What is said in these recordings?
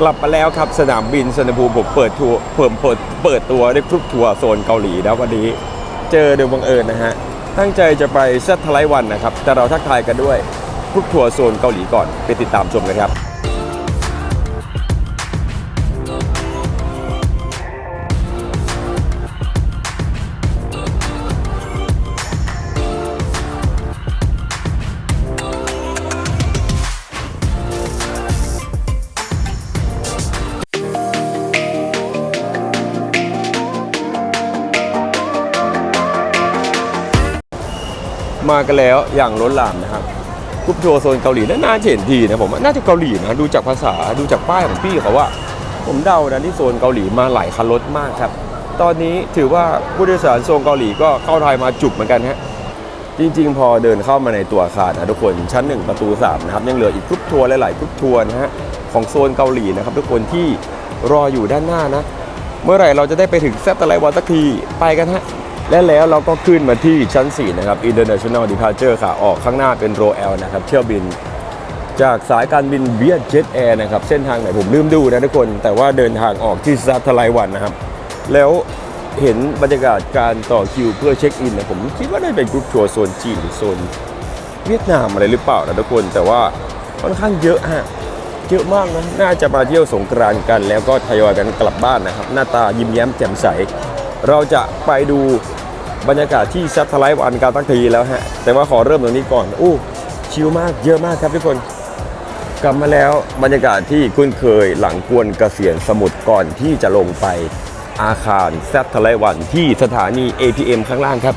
กลับมาแล้วครับสนามบินสนามภูมิผมเปิดทัวร์เปิดเปิดเปิดตัวได้กรุ๊ปทัวร์โซนเกาหลีนะวันนี้ เจอโดยบังเอิญนะฮะ ตั้งใจจะไปเซตทไลวันนะครับ แต่เราทักทายกันด้วยครุ๊ปทัวร์โซนเกาหลีก่อนไปติดตามชมกันครับ มากันแล้วอย่างล้นหลามนะครับกรุ๊ปทัวร์โซนเกาหลีน่าจะเห็นทีนะผมน่าจะเกาหลีนะดูจากภาษาดูจากป้ายของพี่เขาว่า ผมเดานะที่โซนเกาหลีมาหลายคันรถมากครับ ตอนนี้ถือว่าผู้โดยสารโซนเกาหลีก็เข้าไทยมาจุกเหมือนกันฮะจริงๆ พอเดินเข้ามาในตัวอาคารนะทุกคนชั้น 1 ประตู3นะครับยังเหลืออีกกรุ๊ปทัวร์หลายๆกรุ๊ปทัวร์นะฮะของโซนเกาหลีนะครับทุกคนที่รออยู่ด้านหน้านะ เมื่อไหร่เราจะได้ไปถึงแซตตะไลวันสักทีไปกันฮะ และแล้วเราก็ขึ้นมาที่ชั้น 4 นะครับ International Departure ค่ะ ออกข้างหน้าเป็นโรเอลนะครับ เที่ยวบิน จากสายการบินเบียดเจ็ตแอร์นะครับ เส้นทางไหนผมลืมดูนะทุกคน แต่ว่าเดินทางออกที่ซัตไลวันนะครับ แล้วเห็นบรรยากาศการต่อคิวเพื่อเช็คอินนะผมคิดว่าได้เป็นกรุ๊ปทัวร์โซนจีนหรือโซนเวียดนามอะไรหรือเปล่านะทุกคน แต่ว่าค่อนข้างเยอะฮะเยอะมากนะ น่าจะมาเที่ยวสงกรานต์กัน แล้วก็ทยอยกันกลับบ้านนะครับ หน้าตายิ้มแย้มแจ่มใส เราจะไปดู บรรยากาศที่ซัตไลท์วันการตั้งทีแล้วฮะ แต่ว่าขอเริ่มตรงนี้ก่อนอู้ชิลมากเยอะมากครับทุกคน กลับมาแล้วบรรยากาศที่คุ้นเคยหลังกวนเกษียณสมุทรก่อนที่จะลงไปอาคารแซตไลท์วันที่สถานี ATM ข้างล่างครับ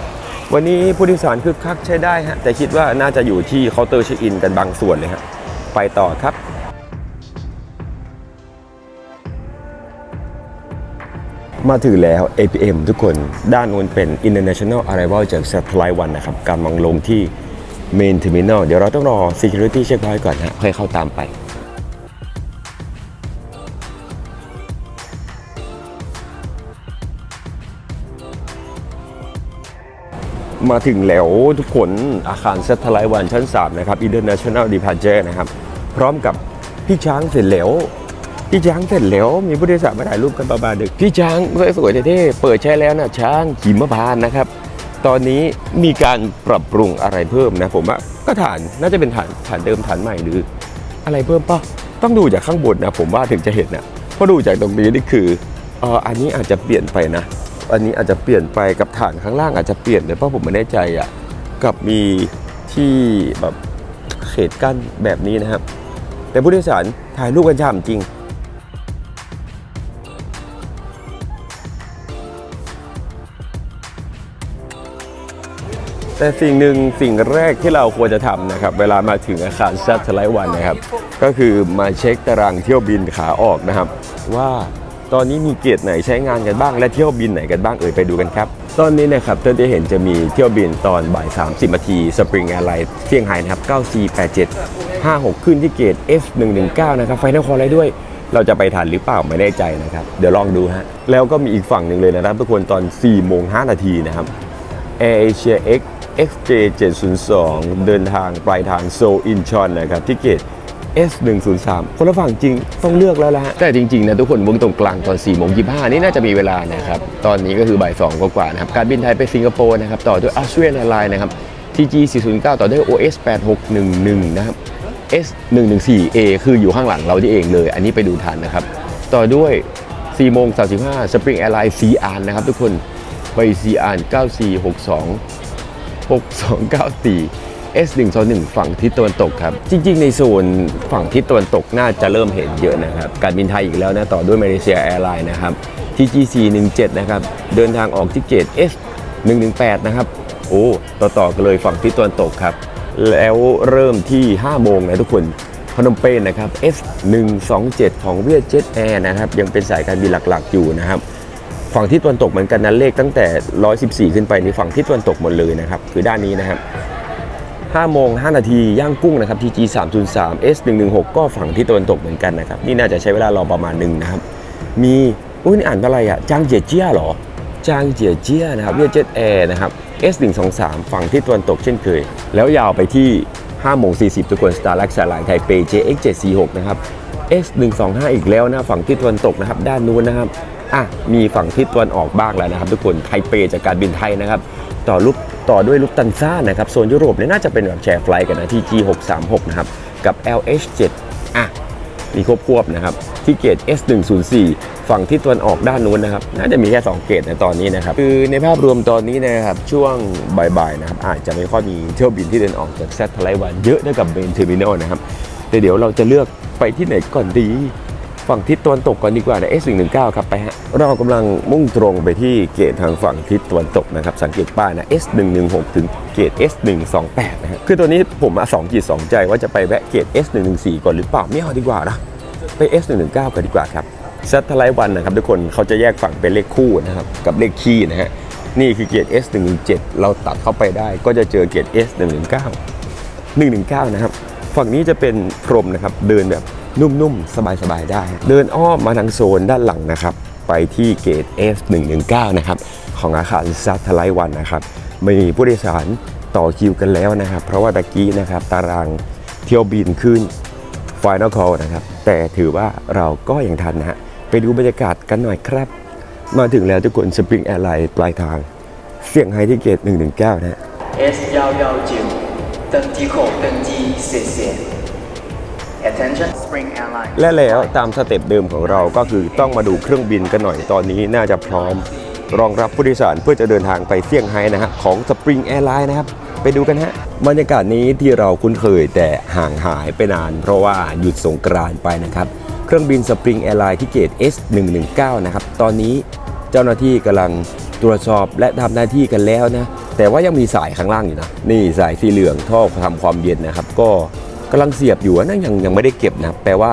วันนี้ผู้โดยสารคึกคักใช้ได้ฮะแต่คิดว่าน่าจะอยู่ที่เคาน์เตอร์เช็คอินกันบางส่วนเลยฮะไปต่อครับ มาถึงแล้ว APM ทุกคน ด้านนู้นเป็น International Arrival จาก Satellite One นะครับกำลังลงที่ Main Terminal เดี๋ยวเราต้องรอ Security Checkpoint ก่อนนะค่อยเข้าตามไป มาถึงแล้วทุกคนอาคาร Satellite One ชั้น 3 นะครับ International Departure นะครับ พร้อมกับพี่ช้างเสร็จแล้ว พี่ช้างเสร็จแล้วมีผู้โดยสารมาถ่ายรูปกันประมาณดึกพี่ช้างสวยๆเท่ๆเปิดใช้แล้วนะช้างหิมพานนะครับ ตอนนี้มีการปรับปรุงอะไรเพิ่มนะผมว่าก็ฐานน่าจะเป็นฐานฐานเดิมฐานใหม่หรือ อะไรเพิ่มปะต้องดูจากข้างบนนะผมว่าถึงจะเห็นนะเพราะดูจากตรงนี้นี่คือเอออันนี้อาจจะเปลี่ยนไปนะ อันนี้อาจจะเปลี่ยนไปกับฐานข้างล่างอาจจะเปลี่ยนเลยเพราะผมไม่แน่ใจอะกับมีที่แบบเขตกั้นแบบนี้นะครับ แต่ผู้โดยสารถ่ายรูปกันฉ่ำจริง แต่สิ่งหนึ่งสิ่งแรกที่เราควรจะทำนะครับ เวลามาถึงอาคารซัตไลท์วันนะครับ ก็คือมาเช็คตารางเที่ยวบินขาออกนะครับ ว่าตอนนี้มีเกียรติไหนใช้งานกันบ้างและเที่ยวบินไหนกันบ้างเอ่ยไปดูกันครับ ตอนนี้นะครับท่านจะเห็นจะมีเที่ยวบินตอนบ่าย 30นาทีสปริงแอร์ไลน์เซี่ยงไฮ้นะครับ9487 56 ขึ้นที่เกต F119 นะครับ ไฟนอลคอร์อะไรด้วย เราจะไปทันหรือเปล่าไม่แน่ใจนะครับ เดี๋ยวลองดูฮะ แล้วก็มีอีกฝั่งหนึ่งเลยนะครับทุกคนตอน 4 โมง 5 นาทีนะครับ Air Asia X XJ 702เดินทางปลายทางโซอินชอนนะครับที่เกต S 103 คนละฝั่งจริงต้องเลือกแล้วละฮะแต่จริงๆนะทุกคนวงตรงกลางตอน4โมง25 นี่น่าจะมีเวลานะครับ ตอนนี้ก็คือบ่าย2กว่าๆนะครับ การบินไทยไปสิงคโปร์นะครับ ต่อด้วย Australian Airlines นะครับ TG 409ต่อด้วย OS 8611 นะครับ S 114 A คืออยู่ข้างหลังเราที่เองเลย อันนี้ไปดูทันนะครับ ต่อด้วย4โมง35 Spring Airlines CR นะครับทุกคนไป CR 9462 6294 S121 ฝั่งทิศตะวันตกครับ จริง ๆ ในโซนฝั่งทิศตะวันตกน่าจะเริ่มเห็นเยอะนะครับ การบินไทยอีกแล้วนะต่อด้วยมาเลเซียแอร์ไลน์นะครับ TG417 นะครับ เดินทางออกที่เกต S118 นะครับ โอ้ ต่อต่อกันเลยฝั่งทิศตะวันตกครับ แล้วเริ่มที่ 5 โมงนะทุกคนพนมเปญนะครับ S127 ของเวียดเจ็ตแอร์นะครับ ยังเป็นสายการบินหลักๆ อยู่นะครับ ฝั่งที่ตะวันตกเหมือนกันนะเลขตั้งแต่ 114 ขึ้นไปในฝั่งที่ตะวันตกหมดเลยนะครับคือด้านนี้นะครับ5โมง5นาทีย่างกุ้งนะครับ TG 303 S 116ก็ฝั่งที่ตะวันตกเหมือนกันนะครับนี่น่าจะใช้เวลารอประมาณหนึ่งนะครับ มีอุ้ยนี่อ่านว่าอะไรอะจางเจียเจียเหรอจางเจียเจียนะครับเวียดเจ็ตแอร์นะครับ S 123ฝั่งที่ตะวันตกเช่นเคย แล้วยาวไปที่5โมง40 ทุกคน Starlux สายลายไทเป JX 746นะครับ S125 อีกแล้วนะฝั่งทิศตะวันตกนะครับด้านนู้นนะครับ อะมีฝั่งทิศตะวันออกบ้างแล้วนะครับ ทุกคนไทเปจากการบินไทยนะครับ ต่อรูปต่อด้วยลูปตันซ่านะครับโซนยุโรปเนี่ยน่าจะเป็นแบบแชร์ไฟล์กันนะที่ G636 นะครับ กับ LH7 อะมีควบควบนะครับ ที่เกต S104 ฝั่งที่ตะวันออกด้านนู้นนะครับ น่าจะมีแค่ 2 เกตในตอนนี้นะครับ คือในภาพรวมตอนนี้นะครับ ช่วงบ่ายๆนะครับ อาจจะไม่ค่อยมีเที่ยวบินที่เดินออกจากแซทไลท์วันเยอะเท่ากับเบนเทอร์มินอลนะครับแต่เดี๋ยวเราจะเลือกไปที่ไหนก่อนดี ฝั่งทิศตะวันตกก่อนดีกว่านะ S119 ครับไปฮะ เรากำลังมุ่งตรงไปที่เกตทางฝั่งทิศตะวันตกนะครับ สังเกตป้ายนะ S116 ถึงเกต S128 นะฮะคือตัวนี้ผมมาสองจิตสองใจว่าจะไปแวะเกต S114 ก่อนหรือเปล่าไม่เอาดีกว่านะไป S119 กันดีกว่าครับ s a t e l l i t e วันนะครับทุกคนเขาจะแยกฝั่งเป็นเลขคู่นะครับกับเลขคี่นะฮะนี่คือเกียร์ S117 เราตัดเข้าไปได้ก็จะเจอเกียร์ S119 119 นะครับ ฝั่งนี้จะเป็นพรมนะครับเดินแบบ นุ่มๆ สบายๆ ได้ เดินอ้อมมาทางโซนด้านหลังนะครับ ไปที่เกต S119 นะครับ ของอาคาร s a t e l l i t e วันนะครับ มีผู้โดยสารต่อคิวกันแล้วนะครับ เพราะว่าตะกี้นะครับตารางเที่ยวบินขึ้น Final Call นะครับ แต่ถือว่าเราก็ยังทันนะฮะ ไปดูบรรยากาศกันหน่อยครับ มาถึงแล้วทุกคน Spring Airline ปลายทาง เสี่ยงไฮ้ที่เกต 119 นะฮะ S 幺幺九，登机后登机，谢谢。 Attention Spring Airline。และแล้วตามสเต็ปเดิมของเราก็คือต้องมาดูเครื่องบินกันหน่อยตอนนี้น่าจะพร้อม รองรับผู้โดยสารเพื่อจะเดินทางไปเซี่ยงไฮ้นะฮะของ Spring Airline นะครับ ไปดูกันฮะบรรยากาศนี้ที่เราคุ้นเคยแต่ห่างหายไปนาน เพราะว่าหยุดสงกรานต์ไปนะครับ เครื่องบิน Spring Airline ที่เกต S119 นะครับ ตอนนี้เจ้าหน้าที่กำลังตรวจสอบและทำหน้าที่กันแล้วนะ แต่ว่ายังมีสายข้างล่างอยู่นะ นี่สายสีเหลืองท่อทำความเย็นนะครับ ก็ กำลังเสียบอยู่นะยังยังไม่ได้เก็บนะแปลว่า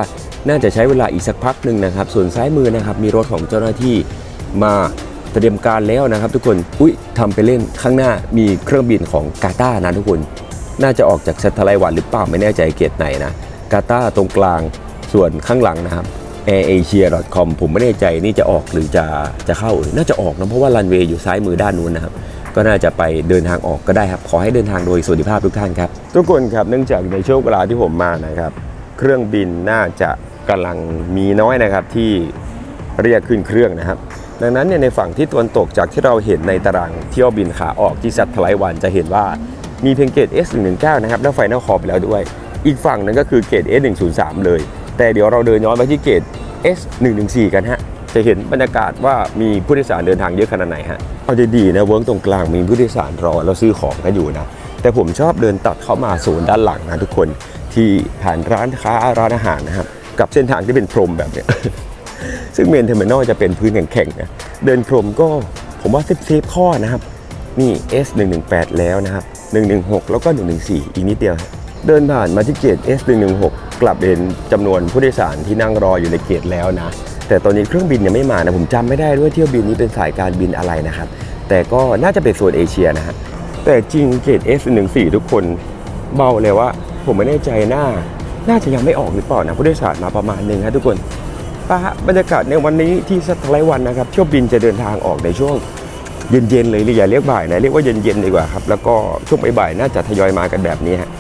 น่าจะใช้เวลาอีกสักพักหนึ่งนะครับ ส่วนซ้ายมือนะครับ มีรถของเจ้าหน้าที่มาเตรียมการแล้วนะครับ ทุกคนอุ้ยทำไปเล่นข้างหน้ามีเครื่องบินของกาตาร์นะทุกคน น่าจะออกจากเซตไลวันหรือเปล่าไม่แน่ใจเกตไหนนะกาตาร์ตรงกลางส่วนข้างหลังนะครับ airasia.com ผมไม่แน่ใจนี่จะออกหรือจะจะเข้าน่าจะออกนะเพราะว่ารันเวย์อยู่ซ้ายมือด้านนู้นนะครับ ก็น่าจะไปเดินทางออกก็ได้ครับ ขอให้เดินทางโดยสวัสดิภาพทุกท่านครับ ทุกคนครับเนื่องจากในช่วงเวลาที่ผมมานะครับ เครื่องบินน่าจะกำลังมีน้อยนะครับที่เรียกขึ้นเครื่องนะครับ ดังนั้นเนี่ยในฝั่งที่ตะวันตกจากที่เราเห็นในตารางเที่ยวบินขาออกที่ซัตไลวันจะเห็นว่ามีเพียงเกต S119 นะครับแล้วไฟนอลคอไปแล้วด้วย อีกฝั่งหนึงก็คือเกต S103 เลย แต่เดี๋ยวเราเดินย้อนไปที่เกต S114 กันฮะจะเห็นบรรยากาศว่ามีผู้โดยสารเดินทางเยอะขนาดไหนฮะ เอาดีๆนะเวิร์กตรงกลางมีผู้โดยสารรอแล้วซื้อของกันอยู่นะ แต่ผมชอบเดินตัดเข้ามาโซนด้านหลังนะทุกคนที่ผ่านร้านค้าร้านอาหารนะครับกับเส้นทางที่เป็นพรมแบบเนี้ยซึ่งเมนเทอร์มินอลจะเป็นพื้นแข็งๆนะเดินพรมก็ผมว่าเซฟเซฟข้อนะครับ นี่ S118 แล้วนะครับ 116 แล้วก็ 114 อีกนิดเดียว เดินผ่านมาที่เกต S116 กลับเห็นจำนวนผู้โดยสารที่นั่งรออยู่ในเกตแล้วนะ แต่ตอนนี้เครื่องบินยังไม่มานะผมจำไม่ได้ด้วยเที่ยวบินนี้เป็นสายการบินอะไรนะครับ แต่ก็น่าจะเป็นโซนเอเชียนะฮะแต่จริงเกต S14 ทุกคนเบาเลยว่าผมไม่แน่ใจหน่าน่าจะยังไม่ออกหรือเปล่านะผู้โดยสารมาประมาณหนึ่งครับทุกคนปะฮะบรรยากาศในวันนี้ที่สัตไลวันนะครับเที่ยวบินจะเดินทางออกในช่วงเย็นๆเลยหรืออย่าเรียกบ่ายนะเรียกว่าเย็นๆดีกว่าครับแล้วก็ช่วงบ่ายๆน่าจะทยอยมากันแบบนี้ฮะ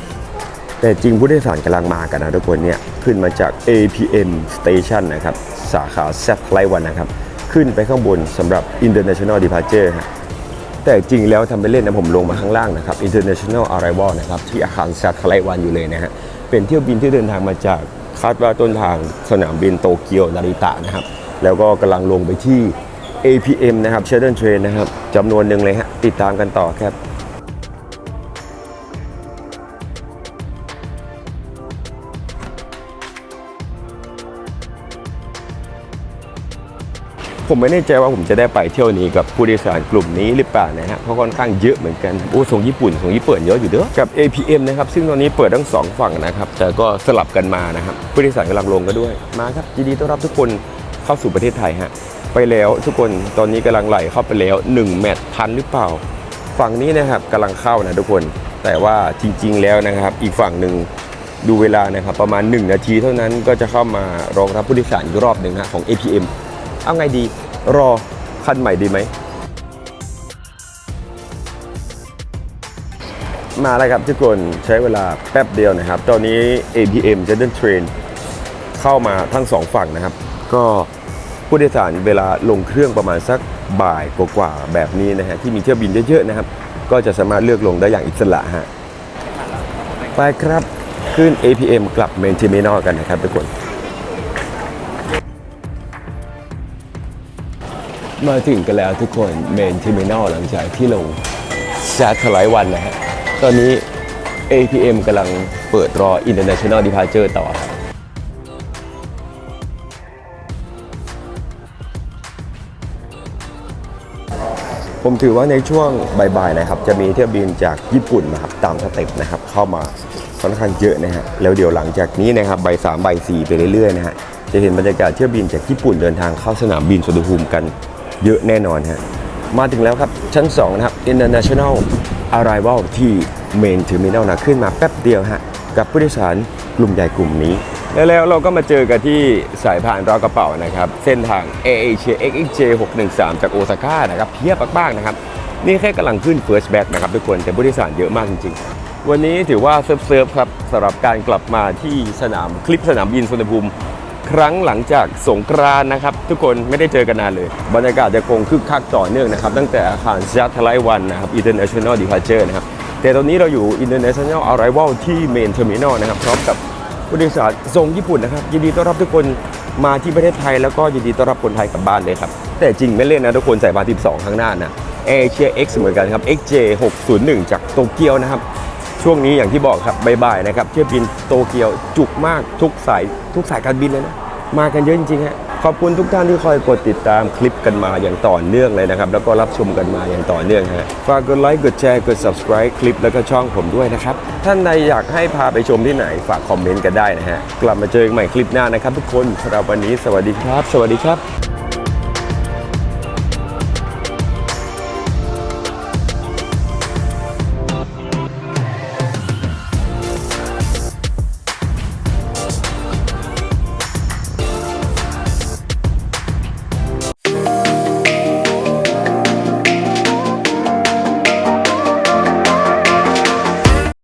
แต่จริงผู้โดยสารกำลังมากันนะทุกคนเนี่ยขึ้นมาจาก APM Station นะครับ สาขาแซทไลวันนะครับ ขึ้นไปข้างบนสำหรับ International Departure ฮะแต่จริงแล้วทำไปเล่นนะผมลงมาข้างล่างนะครับ International Arrival นะครับที่อาคารซัตไลวันอยู่เลยนะฮะเป็นเที่ยวบินที่เดินทางมาจากคาดว่าต้นทางสนามบินโตเกียวนาริตะนะครับ แล้วก็กำลังลงไปที่ APM นะครับ Shuttle Train นะครับจำนวนหนึ่งเลยฮะติดตามกันต่อครับ ผมไม่แน่ใจว่าผมจะได้ไปเที่ยวนี้กับผู้โดยสารกลุ่มนี้หรือเปล่านะฮะเพราะค่อนข้างเยอะเหมือนกันโอ้ส่งญี่ปุ่นส่งญี่ปุ่นเยอะอยู่เด้อกับ APM นะครับซึ่งตอนนี้เปิดทั้งสองฝั่งนะครับแต่ก็สลับกันมานะครับผู้โดยสารกำลังลงก็ด้วยมาครับยินดีต้อนรับทุกคนเข้าสู่ประเทศไทยฮะไปแล้วทุกคนตอนนี้กำลังไหลเข้าไปแล้ว 1 แมตช์ทันหรือเปล่า ฝั่งนี้นะครับกำลังเข้านะทุกคน แต่ว่าจริง ๆ แล้วนะครับ อีกฝั่งหนึ่งดูเวลานะครับประมาณ 1 นาทีเท่านั้นก็จะเข้ามารองรับผู้โดยสารอีกรอบหนึ่งนะของ APM เอาไงดี รอคันใหม่ดีไหม มาแล้วครับทุกคนใช้เวลาแป๊บเดียวนะครับ ตอนนี้ APM General Train เข้ามาทั้งสองฝั่งนะครับ ก็ผู้โดยสารเวลาลงเครื่องประมาณสักบ่ายกว่าๆแบบนี้นะฮะที่มีเที่ยวบินเยอะๆนะครับ ก็จะสามารถเลือกลงได้อย่างอิสระฮะไปครับขึ้น APM กลับเมนเทมินอลกันนะครับทุกคน มาถึงกันแล้วทุกคนเมนเทมินอลหลังจากที่ลงชาร์จไลวันนะฮะ ตอนนี้ APM กำลังเปิดรอ International Departure ต่อครับผมถือว่าในช่วงบ่ายๆนะครับ จะมีเที่ยวบินจากญี่ปุ่นนะครับตามสเต็ปนะครับ เข้ามาค่อนข้างเยอะนะฮะแล้วเดี๋ยวหลังจากนี้นะครับบ่ายสามบ่ายสี่ไปเรื่อยๆนะฮะจะเห็นบรรยากาศเที่ยวบินจากญี่ปุ่นเดินทางเข้าสนามบินสุวรรณภูมิกัน เยอะแน่นอนฮะมาถึงแล้วครับ ชั้น 2 นะครับ International Arrival ที่ Main Terminal นะขึ้นมาแป๊บเดียวฮะ กับผู้โดยสารกลุ่มใหญ่กลุ่มนี้ แล้วเราก็มาเจอกันที่สายพานรอกระเป๋านะครับ เส้นทาง AAsia XXJ 613 จากโอซาก้านะครับเพียบมากๆนะครับ นี่แค่กำลังขึ้น First Batch นะครับทุกคน แต่ผู้โดยสารเยอะมากจริงๆ วันนี้ถือว่าเซิร์ฟๆครับสำหรับการกลับมาที่สนามคลิปสนามบินสุวรรณภูมิ ครั้งหลังจากสงกรานนะครับ ทุกคนไม่ได้เจอกันนานเลย บรรยากาศจะคงคึกคักต่อเนื่องนะครับ ตั้งแต่อาคารชัตไลวันนะครับ International Departure นะครับ แต่ตอนนี้เราอยู่ International Arrival ที่ Main Terminal นะครับพร้อมกับผู้โดยสารทรงญี่ปุ่นนะครับ ยินดีต้อนรับทุกคนมาที่ประเทศไทยแล้วก็ยินดีต้อนรับคนไทยกลับบ้านเลยครับ แต่จริงไม่เล่นนะทุกคนใส่บา12ข้างหน้านะเอเชีย X เหมือนกันครับ XJ 601จากโตเกียวนะครับ ช่วงนี้อย่างที่บอกครับบ่ายๆนะครับเที่ยวบินโตเกียวจุกมากทุกสายทุกสายการบินเลยนะมากันเยอะจริงๆฮะขอบคุณทุกท่านที่คอยกดติดตามคลิปกันมาอย่างต่อเนื่องเลยนะครับ แล้วก็รับชมกันมาอย่างต่อเนื่องฮะฝากกดไลค์กดแชร์กด subscribe คลิปแล้วก็ช่องผมด้วยนะครับ ท่านใดอยากให้พาไปชมที่ไหนฝากคอมเมนต์กันได้นะฮะกลับมาเจอกันใหม่คลิปหน้านะครับ ทุกคนสำหรับวันนี้สวัสดีครับ สวัสดีครับ